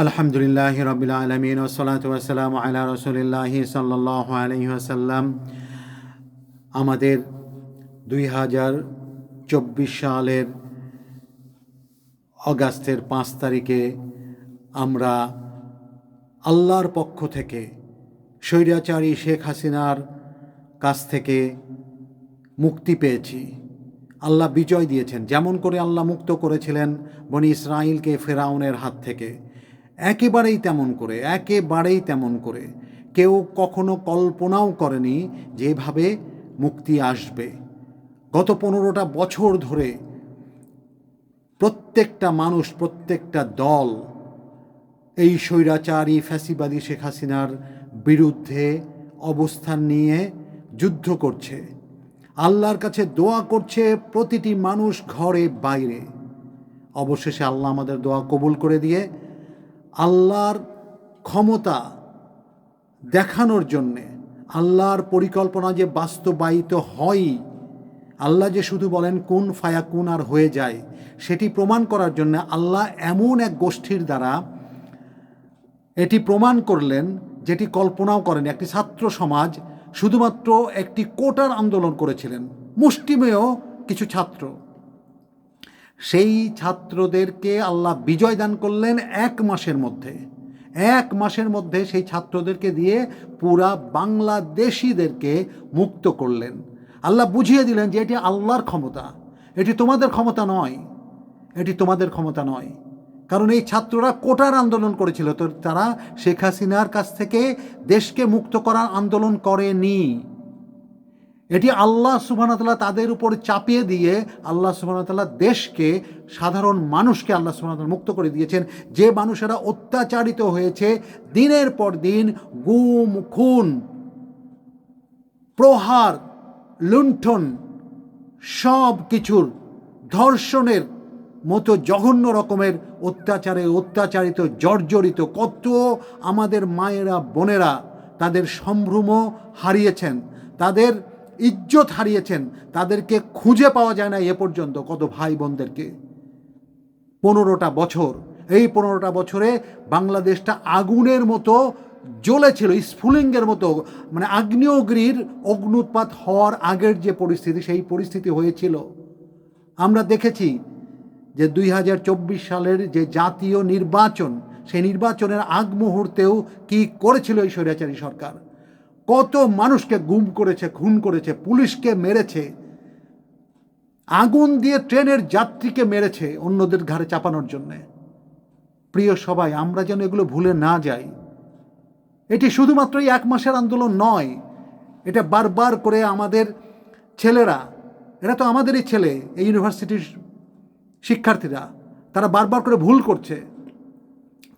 আলহামদুলিল্লাহ রবিল আলমিন ওসলাত ওসালাম আলা রসুলিল্লাহি সাল্লাহ আলহি আসাল্লাম আমাদের দুই হাজার চব্বিশ সালের অগাস্টের পাঁচ তারিখে আমরা আল্লাহর পক্ষ থেকে স্বৈরাচারী শেখ হাসিনার কাছ থেকে মুক্তি পেয়েছি। আল্লাহ বিজয় দিয়েছেন। যেমন করে আল্লাহ মুক্ত করেছিলেন বনি ইসরায়েলকে ফেরাউনের হাত থেকে। একেবারেই তেমন করে, একেবারেই তেমন করে। কেউ কখনো কল্পনাও করেনি যেভাবে মুক্তি আসবে। গত পনেরোটা বছর ধরে প্রত্যেকটা মানুষ, প্রত্যেকটা দল এই স্বৈরাচারী, ফ্যাসিবাদী শেখ হাসিনার বিরুদ্ধে অবস্থান নিয়ে যুদ্ধ করছে। আল্লাহর কাছে দোয়া করছে প্রতিটি মানুষ ঘরে বাইরে। অবশেষে আল্লাহ আমাদের দোয়া কবুল করে দিয়ে আল্লাহর ক্ষমতা দেখানোর জন্যে, আল্লাহর পরিকল্পনা যে বাস্তবায়িত হয়, আল্লাহ যে শুধু বলেন, কোন ফায়া কোন আর হয়ে যায়, সেটি প্রমাণ করার জন্য আল্লাহ এমন এক গোষ্ঠীর দ্বারা এটি প্রমাণ করলেন, যেটি কল্পনাও করেন। একটি ছাত্র সমাজ শুধুমাত্র একটি কোটার আন্দোলন করেছিলেন। মুষ্টিমেয় কিছু ছাত্র। সেই ছাত্রদেরকে আল্লাহ বিজয় দান করলেন এক মাসের মধ্যে। এক মাসের মধ্যে সেই ছাত্রদেরকে দিয়ে পুরা বাংলাদেশিদেরকে মুক্ত করলেন। আল্লাহ বুঝিয়ে দিলেন যে এটি আল্লাহর ক্ষমতা। এটি তোমাদের ক্ষমতা নয়। এটি তোমাদের ক্ষমতা নয়। কারণ এই ছাত্ররা কোটার আন্দোলন করেছিল। তো তারা শেখ হাসিনার কাছ থেকে দেশকে মুক্ত করার আন্দোলন করেনি। এটি আল্লাহ সুবাহতাল্লাহ তাদের উপর চাপিয়ে দিয়ে আল্লাহ সুবাহতাল্লাহ দেশকে, সাধারণ মানুষকে আল্লাহ সুবাহতাল্লাহ মুক্ত করে দিয়েছেন। যে মানুষেরা অত্যাচারিত হয়েছে, দিনের পর দিন গুম, খুন, প্রহার, লুণ্ঠন, সব কিছুর ধর্ষণের মতো জঘন্য রকমের অত্যাচারে অত্যাচারিত, জর্জরিত, কত আমাদের মায়েরা, বোনেরা তাদের সম্ভ্রম হারিয়েছেন। তাদের ইজ্জত হারিয়েছেন, তাদেরকে খুঁজে পাওয়া যায় না এ পর্যন্ত কত ভাই বোনদেরকে। পনেরোটা বছর, এই পনেরোটা বছরে বাংলাদেশটা আগুনের মতো জ্বলেছিল, স্ফুলিঙ্গের মতো মানে আগ্নেয়গিরির অগ্নুৎপাত হওয়ার আগের যে পরিস্থিতি, সেই পরিস্থিতি হয়েছিল। আমরা দেখেছি যে দুই হাজার চব্বিশ সালের যে জাতীয় নির্বাচন, সেই নির্বাচনের আগ মুহূর্তেও কী করেছিল এই স্বৈরাচারী সরকার? কত মানুষকে গুম করেছে, খুন করেছে, পুলিশকে মেরেছে, আগুন দিয়ে ট্রেনের যাত্রীকে মেরেছে অন্যদের ঘাড়ে চাপানোর জন্যে। প্রিয় সবাই, আমরা যেন এগুলো ভুলে না যাই। এটি শুধুমাত্রই এক মাসের আন্দোলন নয়, এটা বারবার করে আমাদের ছেলেরা, এরা তো আমাদেরই ছেলে, এই ইউনিভার্সিটির শিক্ষার্থীরা, তারা বারবার করে ভুল করছে।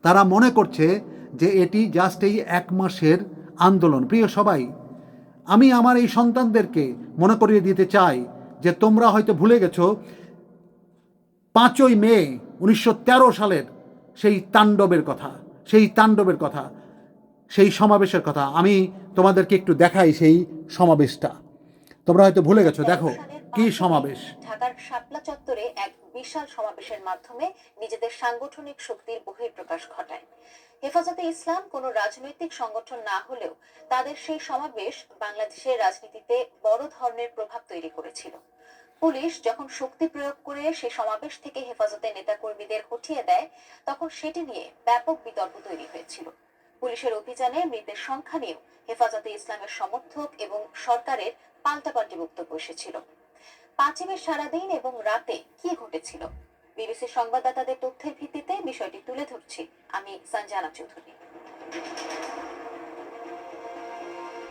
তারা মনে করছে যে এটি জাস্ট এই এক মাসের আন্দোলন। প্রিয় সবাই, আমি আমার এই সন্তানদেরকে মনে করিয়ে দিতে চাই যে তোমরা হয়তো ভুলে গেছো, পাঁচই মে উনিশশো তেরো সালের সেই তাণ্ডবের কথা, সেই তাণ্ডবের কথা, সেই সমাবেশের কথা। আমি তোমাদেরকে একটু দেখাই সেই সমাবেশটা। তোমরা হয়তো ভুলে গেছো, দেখো। কি সমাবেশ? ঢাকার শাপলা চত্বরে এক বিশাল সমাবেশের মাধ্যমে নিজেদের সাংগঠনিক শক্তির বহিঃপ্রকাশ ঘটায়। হেফাজতে ইসলাম কোনো রাজনৈতিক সংগঠন না হলেও তাদের সেই সমাবেশ বাংলাদেশের রাজনীতিতে বড় ধরনের প্রভাব তৈরি করেছিল। পুলিশ যখন শক্তি প্রয়োগ করে সেই সমাবেশ থেকে হেফাজতের নেতাকর্মীদের হটিয়ে দেয়, তখন সেটি নিয়ে ব্যাপক বিতর্ক তৈরি হয়েছিল। পুলিশের অভিযানে মৃতের সংখ্যা নিয়েও হেফাজতে ইসলামের সমর্থক এবং সরকারের পাল্টাপাল্টি বক্তব্য এসেছিল। পাঁচই মে সারাদিন এবং রাতে কি ঘটেছিল? বিবিসি সংবাদদাতাদের তথ্যের ভিত্তিতে বিষয়টি তুলে ধরছি আমি সঞ্জানা চৌধুরী।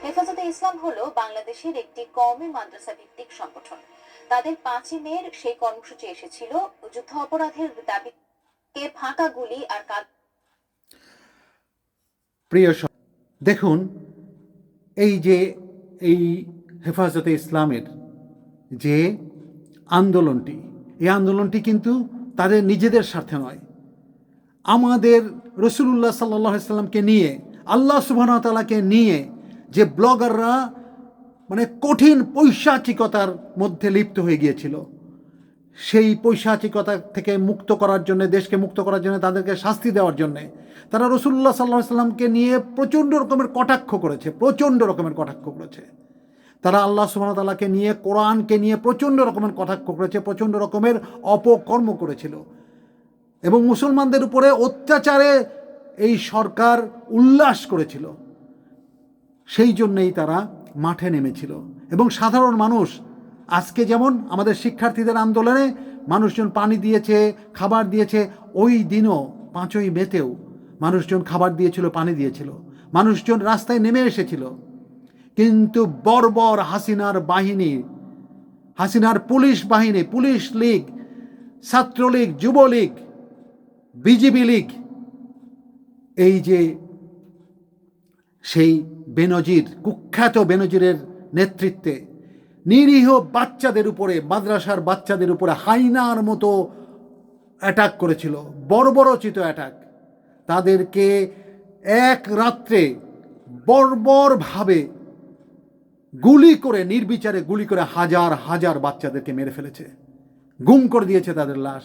হেফাজতে ইসলাম হলো বাংলাদেশের একটি কওমি মাদ্রাসা ভিত্তিক সংগঠন। তাদের পাঁচই মের সেই কর্মসূচি এসেছিল। যুদ্ধ অপরাধের দাবিকে ফাঁকা গুলি আর কাজ প্রিয় দেখুন, এই যে এই হেফাজতে ইসলামের যে আন্দোলনটি, এই আন্দোলনটি কিন্তু তাদের নিজেদের স্বার্থে নয়। আমাদের রসুল্লাহ সাল্লাহ সাল্লামকে নিয়ে, আল্লাহ সুবাহতালাকে নিয়ে যে ব্লগাররা মানে কঠিন পৈশাচিকতার মধ্যে লিপ্ত হয়ে গিয়েছিল, সেই পৈশাচিকতা থেকে মুক্ত করার জন্য, দেশকে মুক্ত করার জন্য, তাদেরকে শাস্তি দেওয়ার জন্যে, তারা রসুল্লাহ সাল্লাহ সাল্লামকে নিয়ে প্রচণ্ড রকমের কটাক্ষ করেছে, প্রচণ্ড রকমের কটাক্ষ করেছে। তারা আল্লাহ সুবাহতাল্লাহকে নিয়ে কোরআনকে নিয়ে প্রচণ্ড রকমের কটাক্ষ করেছে, প্রচণ্ড রকমের অপকর্ম করেছিল। এবং মুসলমানদের উপরে অত্যাচারে এই সরকার উল্লাস করেছিল। সেই জন্যেই তারা মাঠে নেমেছিল। এবং সাধারণ মানুষ আজকে যেমন আমাদের শিক্ষার্থীদের আন্দোলনে মানুষজন পানি দিয়েছে, খাবার দিয়েছে, ওই দিনও পাঁচই মেতেও মানুষজন খাবার দিয়েছিল, পানি দিয়েছিল। মানুষজন রাস্তায় নেমে এসেছিল। কিন্তু বর্বর হাসিনার বাহিনী, হাসিনার পুলিশ বাহিনী, পুলিশ লীগ, ছাত্রলীগ, যুবলীগ, বিজিবি লীগ, এই যে সেই বেনজির, কুখ্যাত বেনজিরের নেতৃত্বে নিরীহ বাচ্চাদের উপরে, মাদ্রাসার বাচ্চাদের উপরে হাইনার মতো অ্যাটাক করেছিল, বর্বরচিত অ্যাটাক তাদেরকে এক রাত্রে বর্বরভাবে গুলি করে, নির্বিচারে গুলি করে হাজার হাজার বাচ্চাদেরকে মেরে ফেলেছে। গুম করে দিয়েছে তাদের লাশ।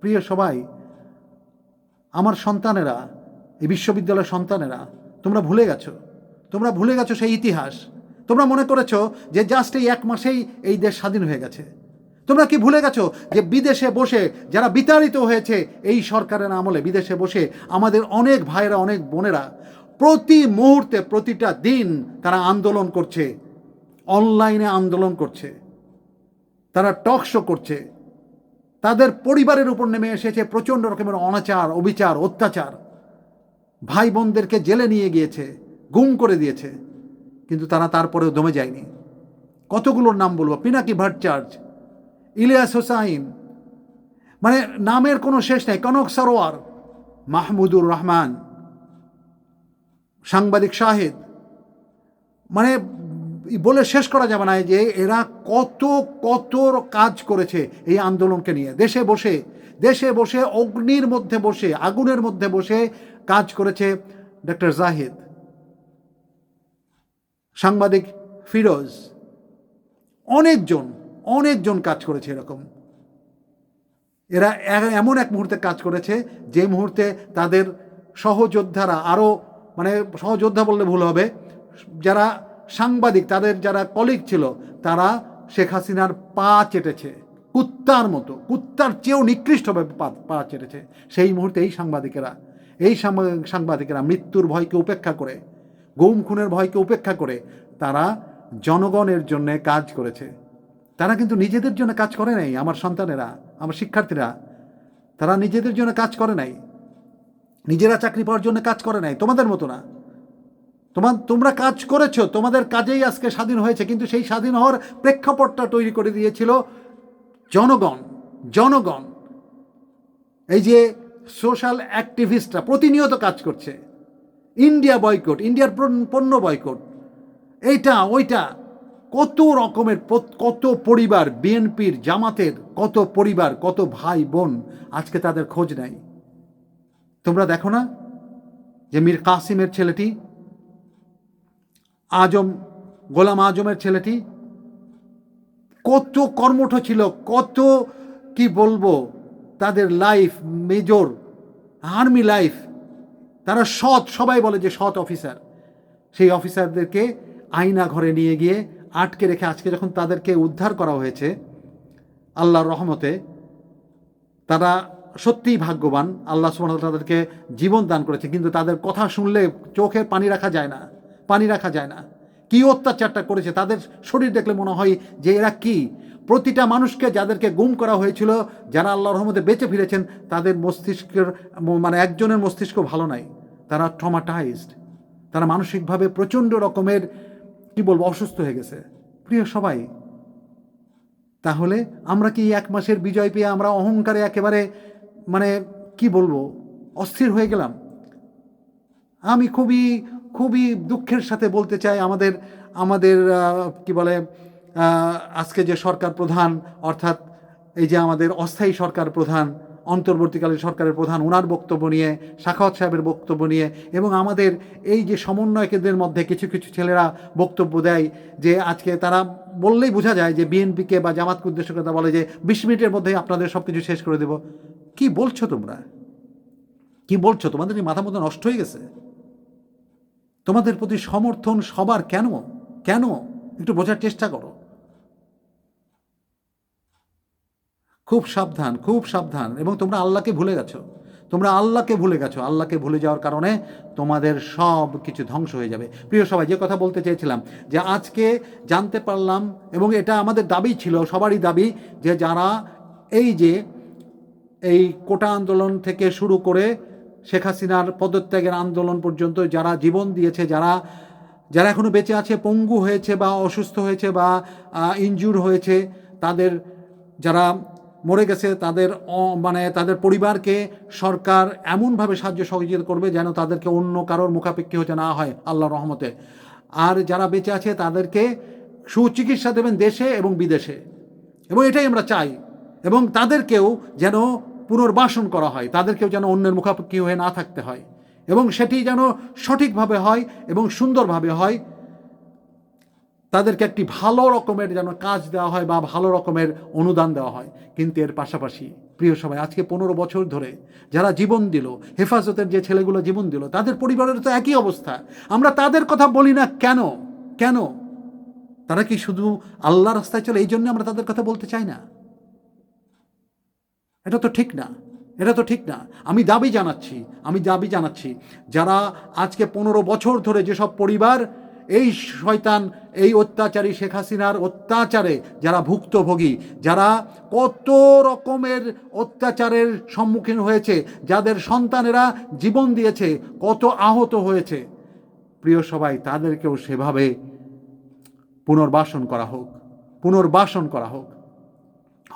প্রিয় সবাই, আমার সন্তানেরা, এই বিশ্ববিদ্যালয়ের সন্তানেরা, তোমরা ভুলে গেছো। তোমরা ভুলে গেছো সেই ইতিহাস। তোমরা মনে করেছ যে জাস্ট এই এক মাসেই এই দেশ স্বাধীন হয়ে গেছে। তোমরা কি ভুলে গেছো যে বিদেশে বসে, যারা বিতাড়িত হয়েছে এই সরকারের আমলে, বিদেশে বসে আমাদের অনেক ভাইয়েরা, অনেক বোনেরা প্রতি মুহূর্তে, প্রতিটা দিন তারা আন্দোলন করছে। অনলাইনে আন্দোলন করছে, তারা টক শো করছে, তাদের পরিবারের উপর নেমে এসেছে প্রচণ্ড রকমের অনাচার, অবিচার, অত্যাচার। ভাই বোনদেরকে জেলে নিয়ে গিয়েছে, গুম করে দিয়েছে, কিন্তু তারা তারপরেও দমে যায়নি। কতগুলোর নাম বলব? পিনাকি ভট্টাচার্য, ইলিয়াস হোসাইন মানে নামের কোনো শেষ নেই। কনক সরোয়ার, মাহমুদুর রহমান, সাংবাদিক শাহিদ মানে বলে শেষ করা যাবে না যে এরা কত কত কাজ করেছে এই আন্দোলনকে নিয়ে। দেশে বসে দেশে বসে, অগ্নির মধ্যে বসে, আগুনের মধ্যে বসে কাজ করেছে ডক্টর জাহিদ। সাংবাদিক ফিরোজ, অনেকজন অনেকজন কাজ করেছে এরকম। এরা এমন এক মুহূর্তে কাজ করেছে যে মুহূর্তে তাদের সহযোদ্ধারা আরও মানে সহযোদ্ধা বললে ভুল হবে, যারা সাংবাদিক, তাদের যারা কলিগ ছিল, তারা শেখ হাসিনার পা চেটেছে। কুত্তার মতো, কুত্তার চেয়েও নিকৃষ্টভাবে পা চেটেছে। সেই মুহূর্তে এই সাংবাদিকেরা, এই সাংবা- সাংবাদিকেরা মৃত্যুর ভয়কে উপেক্ষা করে, গুম খুনের ভয়কে উপেক্ষা করে, তারা জনগণের জন্য কাজ করেছে। তারা কিন্তু নিজেদের জন্য কাজ করে নাই, আমার সন্তানেরা, আমার শিক্ষার্থীরা। তারা নিজেদের জন্য কাজ করে নাই। নিজেরা চাকরি পাওয়ার জন্য কাজ করে নাই, তোমাদের মতো না। তোমার তোমরা কাজ করেছ, তোমাদের কাজেই আজকে স্বাধীন হয়েছে, কিন্তু সেই স্বাধীন হওয়ার প্রেক্ষাপটটা তৈরি করে দিয়েছিল জনগণ জনগণ। এই যে সোশ্যাল অ্যাক্টিভিস্টরা প্রতিনিয়ত কাজ করছে। ইন্ডিয়া বয়কট, ইন্ডিয়ার পণ্য- বয়কট। এইটা, ওইটা, কত রকমের কত পরিবার, বিএনপির, জামাতের, কত পরিবার, কত ভাই বোন আজকে তাদের খোঁজ নাই তোমরা দেখো না যে মীর কাসিমের ছেলেটি আজম, গোলাম আজমের ছেলেটি। কত কর্মঠ ছিল, কত কি বলব, তাদের লাইফ মেজর আর্মি লাইফ তারা সৎ, সবাই বলে যে সৎ অফিসার সেই অফিসারদেরকে আয়না ঘরে নিয়ে গিয়ে আটকে রেখে আজকে যখন তাদেরকে উদ্ধার করা হয়েছে, আল্লাহর রহমতে তারা সত্যিই ভাগ্যবান। আল্লাহ সুবহানাহু তাদেরকে জীবন দান করেছে, কিন্তু তাদের কথা শুনলে চোখে পানি রাখা যায় না। পানি রাখা যায় না। কি অত্যাচারটা করেছে? তাদের শরীর দেখলে মনে হয় যে এরা কি? প্রতিটা মানুষকে যাদেরকে গুম করা হয়েছিল, যারা আল্লাহর রহমতে বেঁচে ফিরেছেন, তাদের মস্তিষ্কের মানে একজনের মস্তিষ্ক ভালো নাই। তারা ট্রমাটাইজড তারা মানসিকভাবে প্রচণ্ড রকমের, কি বলব, অসুস্থ হয়ে গেছে। প্রিয় সবাই, তাহলে আমরা কি এক মাসের বিজয় পেয়ে আমরা অহংকারে একেবারে মানে কি বলব, অস্থির হয়ে গেলাম? আমি খুবই খুবই দুঃখের সাথে বলতে চাই আমাদের আমাদের কি বলে আজকে যে সরকার প্রধান, অর্থাৎ এই যে আমাদের অস্থায়ী সরকার প্রধান, অন্তর্বর্তীকালীন সরকারের প্রধান ওনার বক্তব্য নিয়ে, শাখাওয়াত সাহেবের বক্তব্য নিয়ে, এবং আমাদের এই যে সমন্বয়কেদের মধ্যে কিছু কিছু ছেলেরা বক্তব্য দেয় যে আজকে তারা বললেই বোঝা যায় যে বিএনপিকে বা জামাতকে উদ্দেশ্য করে বলে যে বিশ মিনিটের মধ্যে আপনাদের সব কিছু শেষ করে দেব। কি বলছো তোমরা? কি বলছো? তোমাদের মাথা মতো নষ্ট হয়ে গেছে? তোমাদের প্রতি সমর্থন সবার কেন? কেন? একটু বোঝার চেষ্টা করো। খুব সাবধান খুব সাবধান। এবং তোমরা আল্লাহকে ভুলে গেছো। তোমরা আল্লাহকে ভুলে গেছো। আল্লাহকে ভুলে যাওয়ার কারণে তোমাদের সব কিছু ধ্বংস হয়ে যাবে। প্রিয় সবাই, যে কথা বলতে চেয়েছিলাম, যে আজকে জানতে পারলাম, এবং এটা আমাদের দাবি ছিল, সবারই দাবি, যে যারা এই যে এই কোটা আন্দোলন থেকে শুরু করে শেখ হাসিনার পদত্যাগের আন্দোলন পর্যন্ত যারা জীবন দিয়েছে, যারা যারা এখনও বেঁচে আছে, পঙ্গু হয়েছে বা অসুস্থ হয়েছে বা ইনজুর হয়েছে, তাদের, যারা মরে গেছে, তাদের মানে তাদের পরিবারকে সরকার এমনভাবে সাহায্য সহযোগিতা করবে যেন তাদেরকে অন্য কারোর মুখাপেক্ষী হতে না হয় আল্লাহ রহমতে। আর যারা বেঁচে আছে, তাদেরকে সুচিকিৎসা দেবেন দেশে এবং বিদেশে। এবং এটাই আমরা চাই। এবং তাদেরকেও যেন পুনর্বাসন করা হয়। তাদেরকেও যেন অন্যের মুখাপেক্ষী হয়ে না থাকতে হয়। এবং সেটি যেন সঠিকভাবে হয় এবং সুন্দরভাবে হয়। তাদেরকে একটি ভালো রকমের যেন কাজ দেওয়া হয় বা ভালো রকমের অনুদান দেওয়া হয়। কিন্তু এর পাশাপাশি, প্রিয় সবাই, আজকে পনেরো বছর ধরে যারা জীবন দিল, হেফাজতের যে ছেলেগুলো জীবন দিল, তাদের পরিবারের তো একই অবস্থা। আমরা তাদের কথা বলি না কেন? কেন? তারা কি শুধু আল্লাহ রাস্তায় চলে? এই জন্য আমরা তাদের কথা বলতে চাই না। এটা তো ঠিক না, এটা তো ঠিক না। আমি দাবি জানাচ্ছি, আমি দাবি জানাচ্ছি, যারা আজকে পনেরো বছর ধরে যেসব পরিবার, এই শয়তান, এই অত্যাচারী শেখ হাসিনার অত্যাচারে যারা ভুক্তভোগী, যারা কত রকমের অত্যাচারের সম্মুখীন হয়েছে, যাদের সন্তানেরা জীবন দিয়েছে, কত আহত হয়েছে। প্রিয় সবাই, তাদেরকেও সেভাবে পুনর্বাসন করা হোক, পুনর্বাসন করা হোক।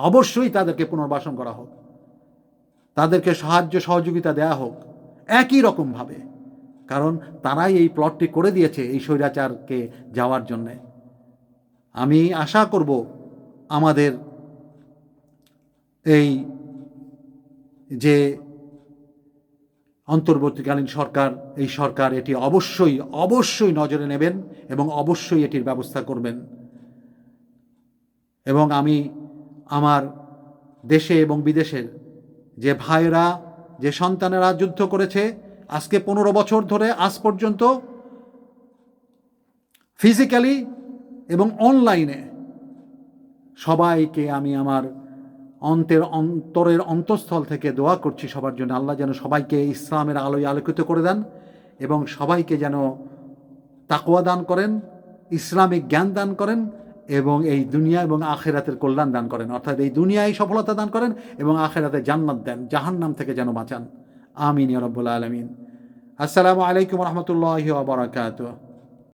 অবশ্যই তাদেরকে পুনর্বাসন করা হোক। তাদেরকে সাহায্য সহযোগিতা দেয়া হোক। একই রকমভাবে কারণ তারাই এই প্লটটি করে দিয়েছে এই স্বৈরাচারকে যাওয়ার জন্যে। আমি আশা করব আমাদের এই যে অন্তর্বর্তীকালীন সরকার, এই সরকার এটি অবশ্যই অবশ্যই নজরে নেবেন এবং অবশ্যই এটির ব্যবস্থা করবেন। এবং আমি আমার দেশে এবং বিদেশের যে ভাইয়েরা, যে সন্তানেরা যুদ্ধ করেছে, আজকে পনেরো বছর ধরে আজ পর্যন্ত ফিজিক্যালি এবং অনলাইনে সবাইকে আমি আমার অন্তের অন্তরের অন্তঃস্থল থেকে দোয়া করছি সবার জন্য। আল্লাহ যেন সবাইকে ইসলামের আলোয় আলোকিত করে দেন এবং সবাইকে যেন তাকোয়া দান করেন, ইসলামিক জ্ঞান দান করেন এবং এই দুনিয়া এবং আখেরাতের কল্যাণ দান করেন। অর্থাৎ এই দুনিয়ায় সফলতা দান করেন এবং আখেরাতে জান্নাত দেন, জাহান্নাম থেকে যেন বাঁচান। আমিন রব্বুল আলমিন। আসসালামু আলাইকুম রহমতুল্লাহ বারাকাতুহ।